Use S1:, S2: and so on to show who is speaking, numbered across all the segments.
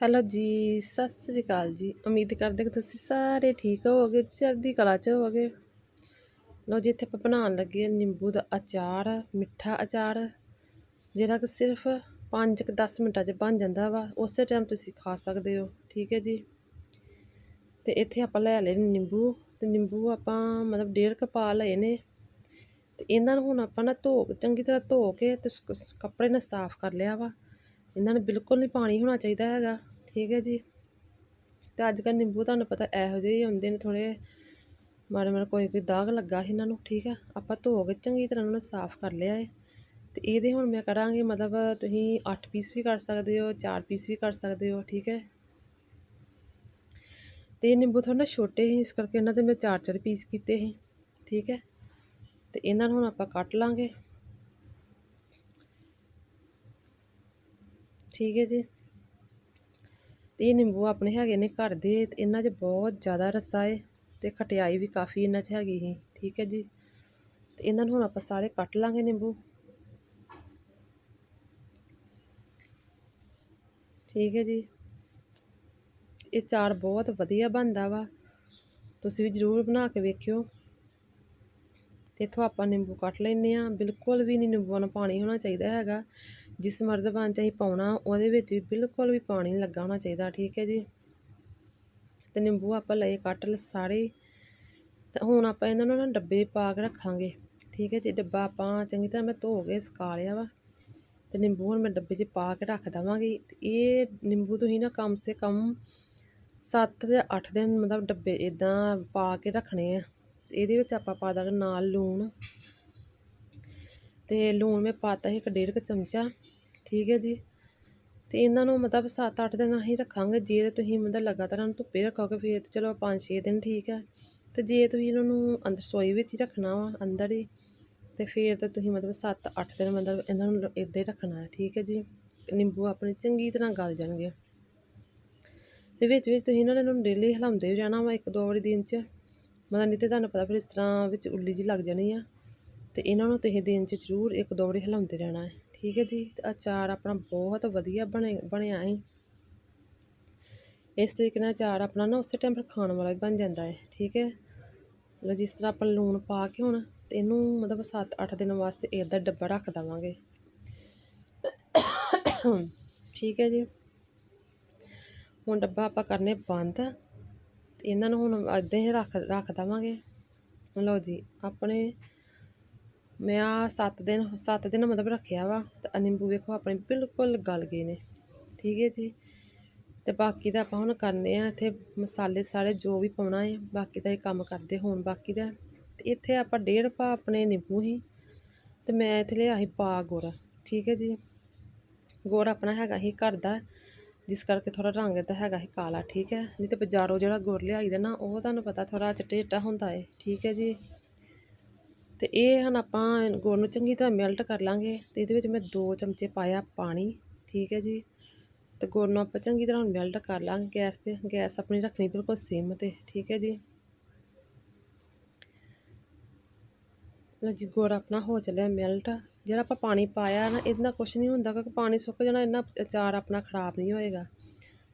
S1: Hello ਜੀ, ਸਤਿ ਸ੍ਰੀ ਅਕਾਲ ਜੀ। ਉਮੀਦ ਕਰਦੇ ਕਿ ਤੁਸੀਂ ਸਾਰੇ ਠੀਕ ਹੋਵੋਗੇ, ਚੜ੍ਹਦੀ ਕਲਾ 'ਚ ਹੋਵੋਗੇ। ਲੋ ਜੀ, ਇੱਥੇ ਆਪਾਂ ਬਣਾਉਣ ਲੱਗੇ ਹਾਂ ਨਿੰਬੂ ਦਾ ਅਚਾਰ, ਮਿੱਠਾ ਅਚਾਰ, ਜਿਹੜਾ ਕਿ ਸਿਰਫ 5-10 ਮਿੰਟਾਂ 'ਚ ਬਣ ਜਾਂਦਾ ਵਾ। ਉਸੇ ਟਾਈਮ ਤੁਸੀਂ ਖਾ ਸਕਦੇ ਹੋ, ਠੀਕ ਹੈ ਜੀ। ਤੇ ਇੱਥੇ ਆਪਾਂ ਲੈ ਲਏ ਨਿੰਬੂ, ਤੇ ਨਿੰਬੂ ਆਪਾਂ ਮਤਲਬ ਡੇਢ ਕੁ ਪਾ ਲਏ ਨੇ। ਤੇ ਇਹਨਾਂ ਨੂੰ ਹੁਣ ਆਪਾਂ ਨਾ ਧੋ, ਚੰਗੀ ਤਰ੍ਹਾਂ ਧੋ ਕੇ ਤੇ ਕੱਪੜੇ ਨਾਲ ਸਾਫ਼ ਕਰ ਲਿਆ ਵਾ। ਇਹਨਾਂ ਨੂੰ ਬਿਲਕੁਲ ਨਹੀਂ ਪਾਣੀ ਹੋਣਾ ਚਾਹੀਦਾ ਹੈਗਾ। ਠੀਕ ਹੈ ਜੀ। ਤੇ ਅੱਜ ਕੱਲ੍ਹ ਨਿੰਬੂ ਤੁਹਾਨੂੰ ਪਤਾ ਇਹੋ ਜਿਹੇ ਹੀ ਹੁੰਦੇ ਨੇ ਥੋੜੇ ਮਾੜੇ ਮਾੜੇ ਕੋਈ ਕੋਈ ਦਾਗ ਲੱਗਾ ਸੀ ਇਹਨਾਂ ਨੂੰ, ਠੀਕ ਆ ਆਪਾਂ ਧੋ ਕੇ ਚੰਗੀ ਤਰ੍ਹਾਂ ਉਹਨਾਂ ਨੂੰ ਸਾਫ਼ ਕਰ ਲਿਆ ਹੈ ਤੇ ਇਹਦੇ ਹੁਣ ਮੈਂ ਕਰਾਂਗੀ, ਮਤਲਬ ਤੁਸੀਂ 8 ਪੀਸ ਵੀ ਕਰ ਸਕਦੇ ਹੋ 4 ਪੀਸ ਵੀ ਕਰ ਸਕਦੇ ਹੋ, ਠੀਕ ਹੈ। ਤੇ ਇਹ ਨਿੰਬੂ ਥੋੜਾ ਨਾ ਛੋਟੇ ਸੀ, ਇਸ ਕਰਕੇ ਇਹਨਾਂ ਦੇ ਮੈਂ 4-4 ਪੀਸ ਕੀਤੇ ਸੀ, ਠੀਕ ਹੈ। ਤੇ ਇਹਨਾਂ ਨੂੰ ਹੁਣ ਆਪਾਂ ਕੱਟ ਲਾਂਗੇ। ਠੀਕ ਹੈ ਜੀ। ਤੇ ਇਹ ਨਿੰਬੂ ਆਪਣੇ ਹੈਗੇ ਨੇ ਘਰ ਦੇ, ਤੇ ਇਹਨਾਂ 'ਚ ਬਹੁਤ ਜ਼ਿਆਦਾ ਰੱਸਾ ਏ ਤੇ ਖਟਿਆਈ ਵੀ ਕਾਫੀ ਇਹਨਾਂ 'ਚ ਹੈਗੀ ਸੀ, ਠੀਕ ਹੈ ਜੀ। ਤੇ ਇਹਨਾਂ ਨੂੰ ਹੁਣ ਆਪਾਂ ਸਾਰੇ ਕੱਟ ਲਾਂਗੇ ਨਿੰਬੂ। ਠੀਕ ਹੈ ਜੀ। ਇਹ ਚਾਰ ਬਹੁਤ ਵਧੀਆ ਬਣਦਾ ਵਾ, ਤੁਸੀਂ ਵੀ ਜ਼ਰੂਰ ਬਣਾ ਕੇ ਵੇਖਿਓ। ਤੇ ਇੱਥੋਂ ਆਪਾਂ ਨਿੰਬੂ ਕੱਟ ਲੈਨੇ ਆ ਬਿਲਕੁਲ ਵੀ ਨਹੀਂ ਨਿੰਬੂਆਂ ਨੂੰ ਪਾਣੀ ਹੋਣਾ ਚਾਹੀਦਾ ਹੈਗਾ। ਜਿਸ ਮਰਦਬਾਨ ਚ ਅਸੀਂ ਪਾਉਣਾ, ਉਹਦੇ ਵਿੱਚ ਵੀ ਬਿਲਕੁਲ ਵੀ ਪਾਣੀ ਨਹੀਂ ਲੱਗਾ ਹੋਣਾ ਚਾਹੀਦਾ, ਠੀਕ ਹੈ ਜੀ। ਤੇ ਨਿੰਬੂ ਆਪਾਂ ਲਏ, ਕੱਟ ਲ ਸਾਰੇ। ਤੇ ਹੁਣ ਆਪਾਂ ਇਹਨਾਂ ਨੂੰ ਨਾ ਡੱਬੇ ਪਾ ਕੇ ਰੱਖਾਂਗੇ, ਠੀਕ ਹੈ ਜੀ। ਡੱਬਾ ਆਪਾਂ ਚੰਗੀ ਤਰ੍ਹਾਂ ਮੈਂ ਧੋ ਕੇ ਸੁਕਾ ਲਿਆ ਵਾ। ਤੇ ਨਿੰਬੂ ਹੁਣ ਮੈਂ ਡੱਬੇ 'ਚ ਪਾ ਕੇ ਰੱਖ ਦਵਾਂਗੀ। ਤੇ ਇਹ ਨਿੰਬੂ ਤੁਸੀਂ ਨਾ ਕਮ ਸੇ ਕਮ 7 ਜਾਂ 8 ਦਿਨ ਮਤਲਬ ਡੱਬੇ ਇਦਾਂ ਪਾ ਕੇ ਰੱਖਣੇ ਆ। ਇਹਦੇ ਵਿੱਚ ਆਪਾਂ ਪਾ ਦਾਂਗੇ ਨਾਲ ਲੂਣ। ਤੇ ਲੂਣ ਮੈਂ ਪਾਤਾ ਸੀ ਇੱਕ ਡੇਢ ਕੁ ਚਮਚਾ, ਠੀਕ ਹੈ ਜੀ। ਤੇ ਇਹਨਾਂ ਨੂੰ ਮਤਲਬ 7-8 ਦਿਨ ਅਸੀਂ ਰੱਖਾਂਗੇ, ਜੇ ਤਾਂ ਤੁਸੀਂ ਮਤਲਬ ਲਗਾਤਾਰ ਇਹਨਾਂ ਨੂੰ ਧੁੱਪੇ ਰੱਖੋਗੇ ਫਿਰ ਤਾਂ ਚਲੋ 5-6 ਦਿਨ ਠੀਕ ਹੈ। ਤੇ ਜੇ ਤੁਸੀਂ ਇਹਨਾਂ ਨੂੰ ਅੰਦਰ ਸੋਈ ਵਿੱਚ ਹੀ ਰੱਖਣਾ ਵਾ ਅੰਦਰ ਹੀ, ਤੇ ਫਿਰ ਤਾਂ ਤੁਸੀਂ ਮਤਲਬ 7-8 ਦਿਨ ਮਤਲਬ ਇਹਨਾਂ ਨੂੰ ਇੱਦਾਂ ਹੀ ਰੱਖਣਾ ਹੈ, ਠੀਕ ਹੈ ਜੀ। ਨਿੰਬੂ ਆਪਣੇ ਚੰਗੀ ਤਰ੍ਹਾਂ ਗਲ ਜਾਣਗੇ। ਤੇ ਵਿੱਚ ਵਿੱਚ ਤੁਸੀਂ ਇਹਨਾਂ ਨੂੰ ਡੇਲੀ ਹਿਲਾਉਂਦੇ ਰਹਿਣਾ ਵਾ ਇੱਕ ਦੋ ਵਾਰੀ ਦਿਨ 'ਚ। ਮਤਲਬ ਨਹੀਂ ਤੇ ਤੁਹਾਨੂੰ ਪਤਾ ਫਿਰ ਇਸ ਤਰ੍ਹਾਂ ਵਿੱਚ ਉੱਲੀ ਜੀ ਲੱਗ ਜਾਣੀ ਆ। ਅਤੇ ਇਹਨਾਂ ਨੂੰ ਤੁਸੀਂ ਦਿਨ 'ਚ ਜ਼ਰੂਰ ਇੱਕ ਦੋ ਵਾਰੀ ਹਿਲਾਉਂਦੇ ਰਹਿਣਾ ਹੈ। ਠੀਕ ਹੈ ਜੀ? ਤੇ ਅਚਾਰ ਆਪਣਾ ਬਹੁਤ ਵਧੀਆ ਬਣੇ, ਬਣਿਆ ਹੈ। ਇਸ ਤਰੀਕੇ ਨਾਲ ਅਚਾਰ ਆਪਣਾ ਨਾ ਉਸੇ ਟਾਈਮ ਪਰ ਖਾਣ ਵਾਲਾ ਵੀ ਬਣ ਜਾਂਦਾ ਹੈ। ਠੀਕ ਹੈ? ਲਓ ਜਿਸ ਤਰ੍ਹਾਂ ਆਪਾਂ ਲੂਣ ਪਾ ਕੇ ਹੁਣ ਤੇ ਇਹਨੂੰ ਮਤਲਬ 7-8 ਦਿਨ ਵਾਸਤੇ ਇਹਦਾ ਡੱਬਾ ਰੱਖ ਦਵਾਂਗੇ। ਠੀਕ ਹੈ ਜੀ? ਹੁਣ ਡੱਬਾ ਆਪਾਂ ਕਰਨੇ ਬੰਦ। ਤੇ ਇਹਨਾਂ ਨੂੰ ਹੁਣ ਇੱਦਾਂ ਹੀ ਰੱਖ ਰੱਖ ਦਵਾਂਗੇ। ਲਓ ਜੀ, ਆਪਣੇ ਮੈਂ ਆ 7 ਦਿਨ 7 ਦਿਨ ਮਤਲਬ ਰੱਖਿਆ ਵਾ ਤੇ ਨਿੰਬੂ ਵੇਖੋ ਆਪਣੇ ਬਿਲਕੁਲ ਗਲ ਗਏ ਨੇ। ਠੀਕ ਹੈ ਜੀ? ਤੇ ਬਾਕੀ ਦਾ ਆਪਾਂ ਹੁਣ ਕਰਨੇ ਆ ਇੱਥੇ ਮਸਾਲੇ ਸਾਰੇ ਜੋ ਵੀ ਪਾਉਣਾ ਹੈ, ਬਾਕੀ ਦਾ ਇਹ ਕੰਮ ਕਰਦੇ ਹੋਣ ਬਾਕੀ ਦਾ। ਤੇ ਇੱਥੇ ਆਪਾਂ ਡੇਢ ਪਾ ਆਪਣੇ ਨਿੰਬੂ ਹੀ ਤੇ ਮੈਂ ਇੱਥੇ ਲਿਆ ਸੀ ਪਾ ਗੁੜ। ਠੀਕ ਹੈ ਜੀ? ਗੁੜ ਆਪਣਾ ਹੈਗਾ ਹੀ ਘਰ ਦਾ, ਜਿਸ ਕਰਕੇ ਥੋੜਾ ਰੰਗ ਤਾਂ ਹੈਗਾ ਹੀ ਕਾਲਾ। ਠੀਕ ਹੈ? ਨਹੀਂ ਤੇ ਬਾਜ਼ਾਰੋਂ ਜਿਹੜਾ ਗੁੜ ਲਿਆਈਦਾ ਨਾ, ਉਹ ਤੁਹਾਨੂੰ ਪਤਾ ਥੋੜਾ ਚਿੱਟੇ ਚਿੱਟਾ ਹੁੰਦਾ ਹੈ। ਠੀਕ ਹੈ ਜੀ? ਤੇ ਇਹ ਹਨ ਆਪਾਂ ਗੁੜ ਨੂੰ ਚੰਗੀ ਤਰ੍ਹਾਂ ਮੈਲਟ ਕਰ ਲਾਂਗੇ ਤੇ ਇਹਦੇ ਵਿੱਚ ਮੈਂ 2 ਚਮਚੇ ਪਾਇਆ ਪਾਣੀ, ਠੀਕ ਹੈ ਜੀ। ਤੇ ਗੁੜ ਨੂੰ ਆਪਾਂ ਚੰਗੀ ਤਰ੍ਹਾਂ ਮੈਲਟ ਕਰ ਲਾਂਗੇ ਗੈਸ ਤੇ, ਗੈਸ ਆਪਣੀ ਰੱਖਣੀ ਬਿਲਕੁਲ ਸਿਮ ਤੇ, ਠੀਕ ਹੈ ਜੀ। ਲਓ ਜੀ, ਗੁੜ ਆਪਣਾ ਹੋ ਚੱਲਿਆ ਮੈਲਟ ਜਿਹੜਾ ਆਪਾਂ ਪਾਣੀ ਪਾਇਆ ਨਾ ਇਹਦੇ ਨਾਲ ਕੁਝ ਨਹੀਂ ਹੁੰਦਾ ਕਿਉਂਕਿ ਪਾਣੀ ਸੁੱਕ ਜਾਣਾ ਇਹਨਾਂ ਅਚਾਰ ਆਪਣਾ ਖਰਾਬ ਨਹੀਂ ਹੋਏਗਾ।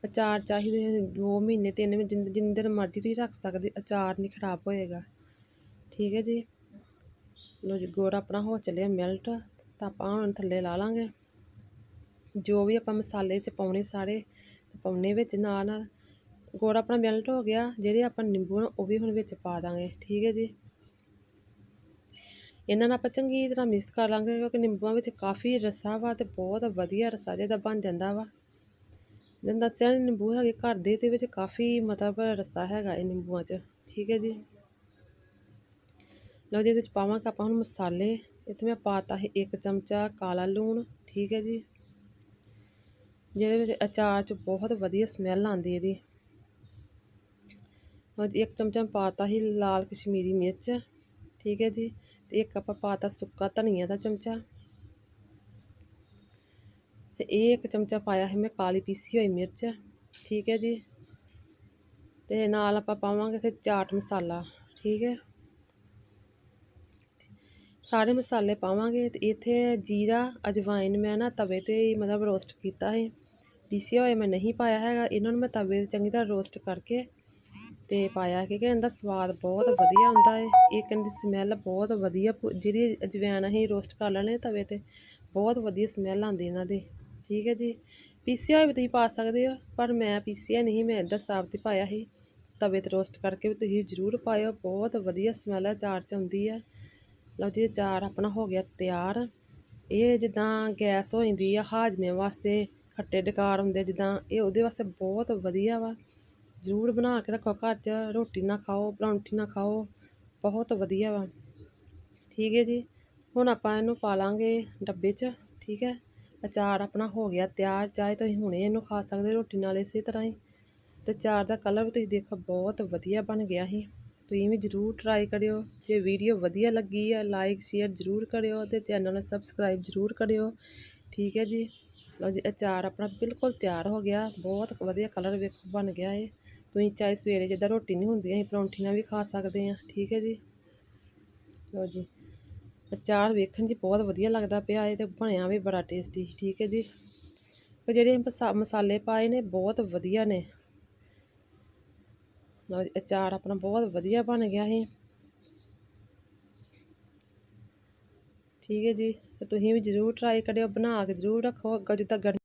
S1: ਅਚਾਰ ਚਾਹੀਦੇ 2 ਮਹੀਨੇ 3 ਮਹੀਨੇ ਜਿੰਨ- ਜਿੰਨੇ ਦਿਨ ਮਰਜ਼ੀ ਤੁਸੀਂ ਰੱਖ ਸਕਦੇ, ਅਚਾਰ ਨਹੀਂ ਖਰਾਬ ਹੋਏਗਾ। ਠੀਕ ਹੈ ਜੀ। ਲੋ ਜੀ, ਗੁੜ ਆਪਣਾ ਹੋ ਚੱਲਿਆ ਮੈਲਟ ਤਾਂ ਆਪਾਂ ਹੁਣ ਥੱਲੇ ਲਾ ਲਾਂਗੇ। ਜੋ ਵੀ ਆਪਾਂ ਮਸਾਲੇ ਚ ਪਾਉਣੇ ਸਾਰੇ, ਪਾਉਣੇ ਵਿੱਚ ਨਾਲ ਨਾਲ। ਗੁੜ ਆਪਣਾ ਮੈਲਟ ਹੋ ਗਿਆ, ਜਿਹੜੇ ਆਪਾਂ ਨਿੰਬੂ ਨੇ ਉਹ ਵੀ ਹੁਣ ਵਿੱਚ ਪਾ ਦਾਂਗੇ, ਠੀਕ ਹੈ ਜੀ। ਇਹਨਾਂ ਨਾਲ ਆਪਾਂ ਚੰਗੀ ਤਰ੍ਹਾਂ ਮਿਕਸ ਕਰ ਲਾਂਗੇ, ਕਿਉਂਕਿ ਨਿੰਬੂਆਂ ਵਿੱਚ ਕਾਫੀ ਰਸਾ ਵਾ ਤੇ ਬਹੁਤ ਵਧੀਆ ਰਸਾ ਜਿਹਦਾ ਬਣ ਜਾਂਦਾ ਵਾ। ਜਿਵੇਂ ਦੱਸਿਆ, ਨਿੰਬੂ ਹੈਗੇ ਘਰ ਦੇ ਤੇ ਵਿੱਚ ਕਾਫੀ ਮਤਲਬ ਰਸਾ ਹੈਗਾ ਇਹ ਨਿੰਬੂਆਂ 'ਚ, ਠੀਕ ਹੈ ਜੀ। ਲਓ ਜੀ, ਇਹਦੇ ਵਿੱਚ ਪਾਵਾਂਗੇ ਆਪਾਂ ਹੁਣ ਮਸਾਲੇ। ਇੱਥੇ ਮੈਂ ਪਾਤਾ ਹੈ ਇੱਕ ਚਮਚਾ ਕਾਲਾ ਲੂਣ, ਠੀਕ ਹੈ ਜੀ। ਜਿਹਦੇ ਵਿੱਚ ਅਚਾਰ 'ਚ ਬਹੁਤ ਵਧੀਆ ਸਮੈਲ ਆਉਂਦੀ ਇਹਦੀ ਲਓ ਜੀ, ਇੱਕ ਚਮਚਾ ਪਾਤਾ ਹੀ ਲਾਲ ਕਸ਼ਮੀਰੀ ਮਿਰਚ, ਠੀਕ ਹੈ ਜੀ। ਤੇ ਇੱਕ ਆਪਾਂ ਪਾਤਾ ਸੁੱਕਾ ਧਨੀਆ ਦਾ ਚਮਚਾ। ਤੇ ਇਹ ਇੱਕ ਚਮਚਾ ਪਾਇਆ ਹੈ ਮੈਂ ਕਾਲੀ ਪੀਸੀ ਹੋਈ ਮਿਰਚ, ਠੀਕ ਹੈ ਜੀ। ਤੇ ਨਾਲ ਆਪਾਂ ਪਾਵਾਂਗੇ ਫਿਰ ਚਾਟ ਮਸਾਲਾ, ਠੀਕ ਹੈ। ਸਾਰੇ ਮਸਾਲੇ ਪਾਵਾਂਗੇ ਤੇ ਇੱਥੇ ਜੀਰਾ ਅਜਵਾਇਨ ਮੈਂ ਨਾ ਤਵੇ ਤੇ ਹੀ ਮਤਲਬ ਰੋਸਟ ਕੀਤਾ ਹੈ ਪੀਸਿਆ ਹੋਇਆ ਮੈਂ ਨਹੀਂ ਪਾਇਆ ਹੈਗਾ। ਇਹਨਾਂ ਨੂੰ ਮੈਂ ਤਵੇ 'ਤੇ ਚੰਗੀ ਤਰ੍ਹਾਂ ਰੋਸਟ ਕਰਕੇ ਤੇ ਪਾਇਆ ਕਿਉਂਕਿ ਇਹਦਾ ਸਵਾਦ ਬਹੁਤ ਵਧੀਆ ਹੁੰਦਾ ਹੈ ਇਹ ਕਹਿੰਦੀ ਸਮੈਲ ਬਹੁਤ ਵਧੀਆ ਭੁ- ਜਿਹੜੀ ਅਜਵਾਇਨ ਅਸੀਂ ਰੋਸਟ ਕਰ ਲੈਣੇ ਤਵੇ ਤੇ, ਬਹੁਤ ਵਧੀਆ ਸਮੈਲ ਆਉਂਦੀ ਇਹਨਾਂ ਦੀ। ਠੀਕ ਹੈ ਜੀ? ਪੀਸਿਆ ਹੋਇਆ ਵੀ ਤੁਸੀਂ ਪਾ ਸਕਦੇ ਹੋ, ਪਰ ਮੈਂ ਪੀਸਿਆ ਨਹੀਂ, ਮੈਂ ਇੱਦਾਂ ਸਾਬਤ 'ਤੇ ਪਾਇਆ ਸੀ। ਤਵੇ ਤੇ ਰੋਸਟ ਕਰਕੇ ਵੀ ਤੁਸੀਂ ਜ਼ਰੂਰ ਪਾਇਓ। ਬਹੁਤ ਵਧੀਆ ਸਮੈਲ ਚਾਰ ਚ ਆਉਂਦੀ ਹੈ ਲਓ ਜੀ ਅਚਾਰ ਆਪਣਾ ਹੋ ਗਿਆ ਤਿਆਰ। ਇਹ ਜਿੱਦਾਂ ਗੈਸ ਹੋ ਜਾਂਦੀ ਆ ਹਾਜ਼ਮੇ ਵਾਸਤੇ, ਖੱਟੇ ਡਕਾਰ ਹੁੰਦੇ ਜਿੱਦਾਂ, ਇਹ ਉਹਦੇ ਵਾਸਤੇ ਬਹੁਤ ਵਧੀਆ ਵਾ। ਜ਼ਰੂਰ ਬਣਾ ਕੇ ਰੱਖੋ ਘਰ 'ਚ, ਰੋਟੀ ਨਾ ਖਾਓ, ਪਰੌਂਠੀ ਨਾ ਖਾਓ, ਬਹੁਤ ਵਧੀਆ ਵਾ। ਠੀਕ ਹੈ ਜੀ, ਹੁਣ ਆਪਾਂ ਇਹਨੂੰ ਪਾ ਲਾਂਗੇ ਡੱਬੇ 'ਚ, ਠੀਕ ਹੈ। ਅਚਾਰ ਆਪਣਾ ਹੋ ਗਿਆ ਤਿਆਰ, ਚਾਹੇ ਤੁਸੀਂ ਹੁਣੇ ਇਹਨੂੰ ਖਾ ਸਕਦੇ ਰੋਟੀ ਨਾਲ ਇਸੇ ਤਰ੍ਹਾਂ ਹੀ। ਤੇ ਚਾਰ ਦਾ ਕਲਰ ਵੀ ਤੁਸੀਂ ਦੇਖੋ, ਬਹੁਤ ਵਧੀਆ ਬਣ ਗਿਆ ਸੀ। ਤੁਸੀਂ ਵੀ ਜ਼ਰੂਰ ਟਰਾਈ ਕਰਿਓ। ਜੇ ਵੀਡੀਓ ਵਧੀਆ ਲੱਗੀ ਆ ਲਾਈਕ ਸ਼ੇਅਰ ਜ਼ਰੂਰ ਕਰਿਓ ਅਤੇ ਚੈਨਲ ਨੂੰ ਸਬਸਕ੍ਰਾਈਬ ਜ਼ਰੂਰ ਕਰਿਓ। ਠੀਕ ਹੈ ਜੀ? ਲਓ ਜੀ, ਅਚਾਰ ਆਪਣਾ ਬਿਲਕੁਲ ਤਿਆਰ ਹੋ ਗਿਆ। ਬਹੁਤ ਵਧੀਆ ਕਲਰ ਵੇਖੋ, ਬਣ ਗਿਆ ਏ ਤੁਸੀਂ ਚਾਹੇ ਸਵੇਰੇ ਜਿੱਦਾਂ ਰੋਟੀ ਨਹੀਂ ਹੁੰਦੀ, ਅਸੀਂ ਪਰੌਂਠੀ ਨਾਲ ਵੀ ਖਾ ਸਕਦੇ ਹਾਂ। ਠੀਕ ਹੈ ਜੀ? ਲਓ ਜੀ, ਅਚਾਰ ਵੇਖਣ 'ਚ ਬਹੁਤ ਵਧੀਆ ਲੱਗਦਾ ਪਿਆ ਇਹ ਤੇ ਬਣਿਆ ਵੀ ਬੜਾ ਟੇਸਟੀ ਠੀਕ ਹੈ ਜੀ? ਤੇ ਜਿਹੜੇ ਮਸਾ- ਮਸਾਲੇ ਪਾਏ ਨੇ, ਬਹੁਤ ਵਧੀਆ ਨੇ। ਲਓ ਜੀ, ਅਚਾਰ ਆਪਣਾ ਬਹੁਤ ਵਧੀਆ ਬਣ ਗਿਆ ਸੀ। ਠੀਕ ਹੈ ਜੀ, ਤੇ ਤੁਸੀਂ ਵੀ ਜ਼ਰੂਰ ਟਰਾਈ ਕਰਿਓ, ਬਣਾ ਕੇ ਜ਼ਰੂਰ ਰੱਖੋ, ਅੱਗੇ ਜਿੱਦਾਂ ਗਰਮੀ